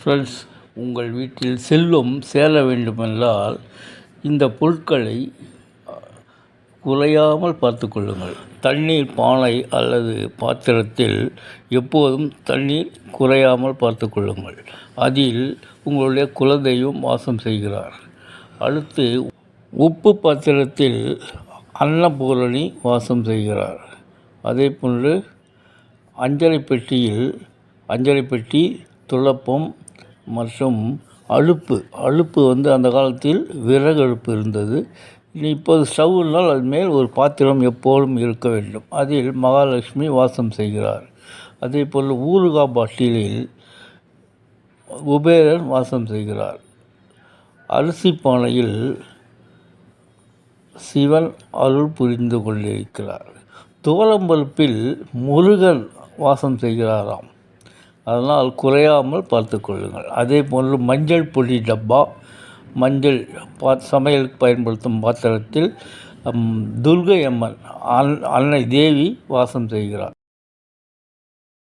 Friends உங்கள் வீட்டில் செல்வம் சேர வேண்டுமென்றால் இந்த பொருட்களை குறையாமல் பார்த்து கொள்ளுங்கள். தண்ணீர் பானை அல்லது பாத்திரத்தில் எப்போதும் தண்ணீர் குறையாமல் பார்த்து கொள்ளுங்கள். அதில் உங்களுடைய குலதெய்வம் வாசம் செய்கிறார். அடுத்து உப்பு பாத்திரத்தில் அன்னபூரணி வாசம் செய்கிறார். அதே போன்று அஞ்சலை பெட்டியில் அஞ்சலை பெட்டி துளப்பம் மற்றும் அடுப்பு அடுப்பு வந்து அந்த காலத்தில் விறகு அடுப்பு இருந்தது. இனி இப்போது ஸ்டவ்னால் அது மேல் ஒரு பாத்திரம் எப்போதும் இருக்க வேண்டும். அதில் மகாலட்சுமி வாசம் செய்கிறார். அதே போல் ஊருகா பாட்டிலில் குபேரன் வாசம் செய்கிறார். அரிசி பானையில் சிவன் அருள் புரிந்து கொண்டிருக்கிறார். துவரம்பருப்பில் முருகன் வாசம் செய்கிறாராம். அதனால் குறையாமல் பார்த்து கொள்ளுங்கள். அதே போன்று மஞ்சள் பொடி டப்பா மஞ்சள் பா சமையலுக்கு பயன்படுத்தும் பாத்திரத்தில் துர்கை அம்மன் அன் அன்னை தேவி வாசம் செய்கிறார்.